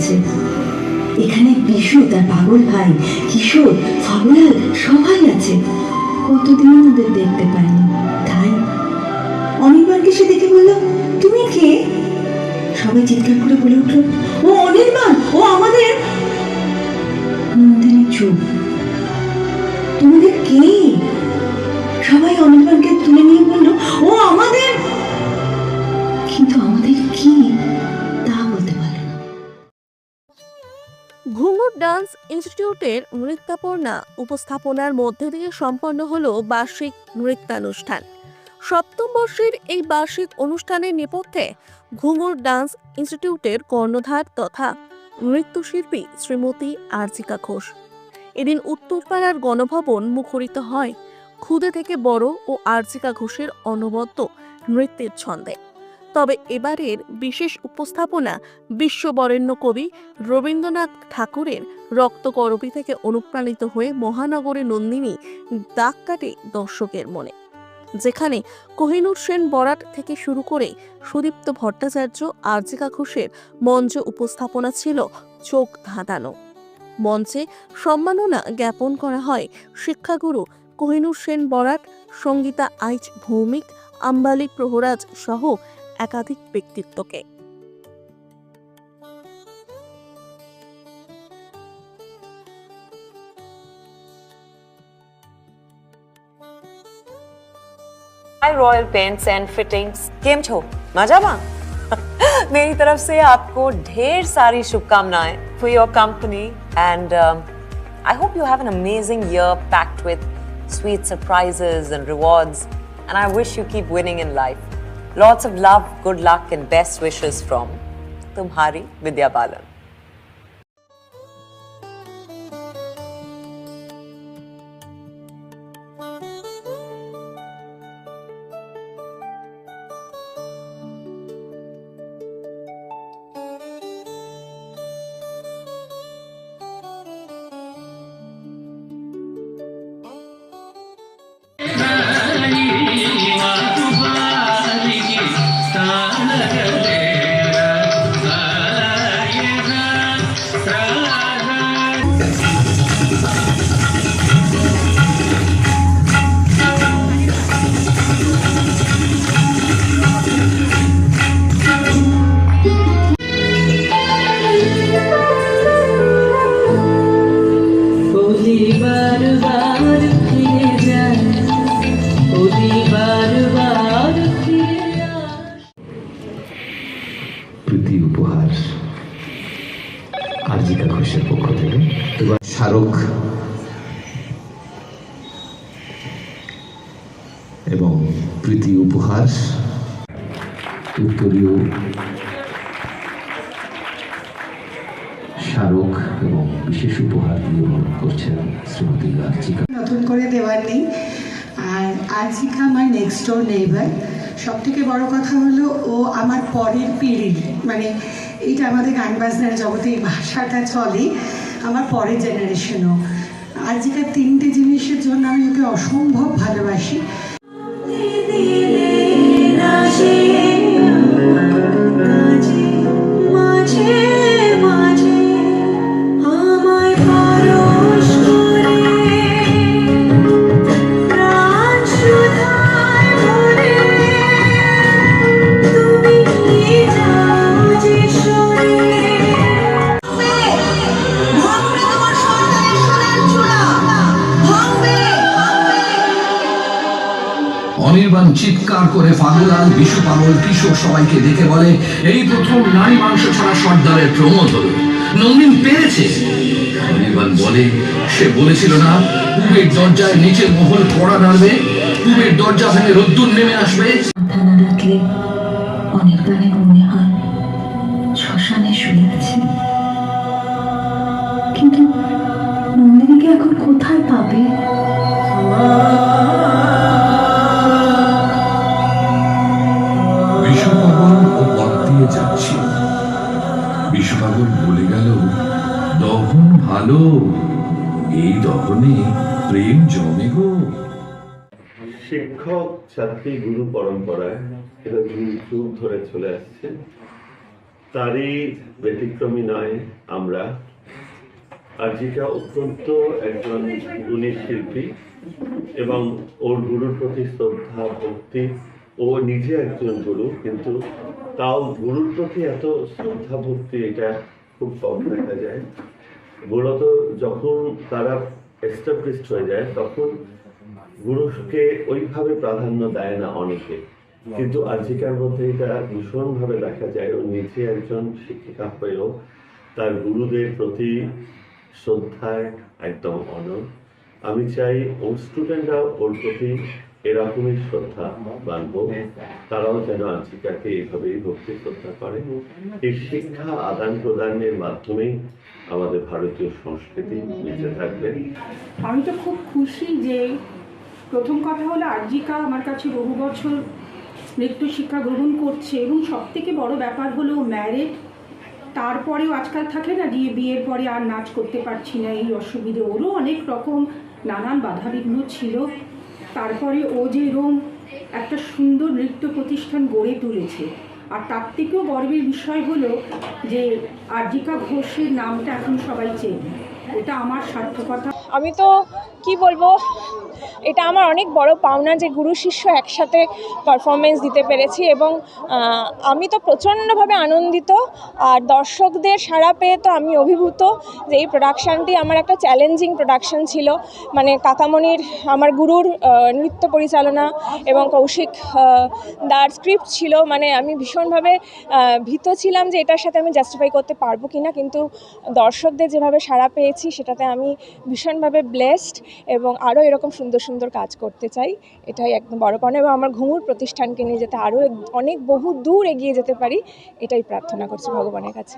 হয়েছে। এখানে বিশু, তার পাগল ভাই, কিশোর ফগলাল সবাই আছে। কতদিন ওদের দেখতে পাইনি। তাই অনির্বাণকে সে দেখে বলল, তুমি কে? সবাই চিৎকার করে বলে উঠল, ও অনির্বাণ, ও আমাদের? নন্দিনী চুপ ঘুঙুর ডান্স ইনস্টিটিউটের নৃত্যাপর্ণা উপস্থাপনার মধ্যে দিয়ে সম্পন্ন হলো বার্ষিক নৃত্যানুষ্ঠান। সপ্তম বর্ষের এই বার্ষিক অনুষ্ঠানের নেপথ্যে ঘুঙুর ডান্স ইনস্টিটিউটের কর্ণধার তথা নৃত্যশিল্পী শ্রীমতী আর্জিকা ঘোষ। এদিন উত্তরপাড়ার গণভবন মুখরিত হয়। ক্ষুদে থেকে বড় ও আর্জিকা ঘোষের অনবদ্য নৃত্যের ছন্দে। তবে এবারের বিশেষ উপস্থাপনা বিশ্ববরেণ্য কবি রবীন্দ্রনাথ ঠাকুরের রক্তকরবী থেকে অনুপ্রাণিত হয়ে মহানগরে নন্দিনী দাগ কাটে দর্শকের মনে। যেখানে কোহিনুর সেন বরাট থেকে শুরু করে সুদীপ্ত ভট্টাচার্য, আর্জিকা ঘোষের মঞ্চ উপস্থাপনা ছিল চোখ ধাঁধানো। মঞ্চে সম্মাননা জ্ঞাপন করা হয় শিক্ষাগুরু কোহিনুর সেন বরাট, সঙ্গীতা আইচ ভৌমিক, আম্বালি প্রহরাজ সহ একাধিক ব্যক্তিত্বকে hi Royal Paints and Fittings केम छो मजामा मेरी तरफ से आपको ढेर सारी शुभकामनाएं for your company and I hope you have an amazing year packed with sweet surprises and rewards and I wish you keep winning in life. Lots of love, good luck and best wishes from Tumhari Vidya Balan. প্রীতি উপহার আরজিকা ঘোষের পক্ষ থেকে। এবার স্মারক এবং প্রীতি উপহার উত্তরীয় স্মারক এবং বিশেষ উপহার দিয়ে বরণ করছেন শ্রীমতী আর্চিকা নতুন করে দেওয়ার নেই। আর আর্জিকা আমার নেক্সট ডোর নেইবার সব থেকে বড় কথা হলো ও আমার পরের পিড়ি মানে এটা আমাদের গান বাজনার জগতে এই ভাষাটা চলে, আমার পরের জেনারেশনও যেটা তিনটে জিনিসের জন্য আমি ওকে অসম্ভব ভালোবাসি অনির্বাণ চিৎকার করে ফাগুলাল বিশু পাগল, কিশোর সবাইকে দেখে বলে, এই প্রথম নারী মাংস ছাড়া সর্দারের প্রমোদ হলো। নন্দিন পেরেছে। অনির্বাণ বলে, সে বলেছিল না পূবের দরজায় নিচের মহল পড়া নাড়বে পূবের দরজা ভেঙে রোদ্দুর নেমে আসবে। অনির্বাণের মনে হয় শ্মশানে শুয়ে ভালো। এই দহনে প্রেম জমে গো। শিক্ষক, ছাত্রী, গুরু পরম্পরায় এটা যুগ ধরে চলে আসছে। তারই ব্যতিক্রমী নয় আমরা। আর্জিকা অত্যন্ত একজন গুণী শিল্পী এবং ওর গুরুর প্রতি শ্রদ্ধা, ভক্তি, ও নিজে একজন গুরু, কিন্তু তাও গুরুর প্রতি এত শ্রদ্ধা, ভক্তি, এটা খুব কম দেখা যায়। মূলত যখন তারা এস্টাবলিশড হয়ে যায়, তখন গুরুকে ওইভাবে প্রাধান্য দেয় না অনেকে। কিন্তু আজিকার মধ্যে এটা ভীষণভাবে দেখা যায়। ও নিজে একজন শিক্ষিকা হয়েও তার গুরুদের প্রতি শ্রদ্ধায় একদম অনর আমি চাই ওর স্টুডেন্টরা ওর প্রতি এরকমই শ্রদ্ধা বানব। তারাও যেন আজিকাকে এইভাবেই ভক্তি শ্রদ্ধা করে এই শিক্ষা আদান প্রদানের মাধ্যমে আমাদের ভারতীয় সংস্কৃতি বেঁচে থাকবে। আমি তো খুব খুশি যে প্রথম কথা হলো আর্জিকা আমার কাছে বহু বছর নৃত্য শিক্ষা গ্রহণ করছে এবং সব থেকে বড় ব্যাপার হলো ম্যারেড তারপরেও আজকাল থাকে না যে বিয়ের পরে আর নাচ করতে পারছি না এই অসুবিধে। ওরও অনেক রকম নানান বাধাবিঘ্ন ছিল। তারপরে ও যে এরম একটা সুন্দর নৃত্য প্রতিষ্ঠান গড়ে তুলেছে। আর তার থেকেও গর্বের বিষয় হলো যে আর্জিকা ঘোষের নামটা এখন সবাই চেনে। এটা আমার সার্থকতা। আমি তো কি বলব, এটা আমার অনেক বড় পাওনা যে গুরু শিষ্য একসাথে পারফরমেন্স দিতে পেরেছি এবং আমি তো প্রচণ্ডভাবে আনন্দিত আর দর্শকদের সাড়া পেয়ে তো আমি অভিভূত যে এই প্রোডাকশানটি আমার একটা চ্যালেঞ্জিং প্রোডাকশান ছিল। মানে কাকামণির, আমার গুরুর নৃত্য পরিচালনা এবং কৌশিক দার স্ক্রিপ্ট ছিল। মানে আমি ভীষণভাবে ভীত ছিলাম যে এটার সাথে আমি জাস্টিফাই করতে পারব কি না কিন্তু দর্শকদের যেভাবে সাড়া পেয়েছি, সেটাতে আমি ভীষণভাবে ব্লেসড এবং আরও এরকম সুন্দর সুন্দর কাজ করতে চাই, এটাই একদম বড় কারণ এবং আমার ঘুমুর প্রতিষ্ঠানকে নিয়ে যেতে আরও অনেক বহু দূর এগিয়ে যেতে পারি, এটাই প্রার্থনা করছি ভগবানের কাছে।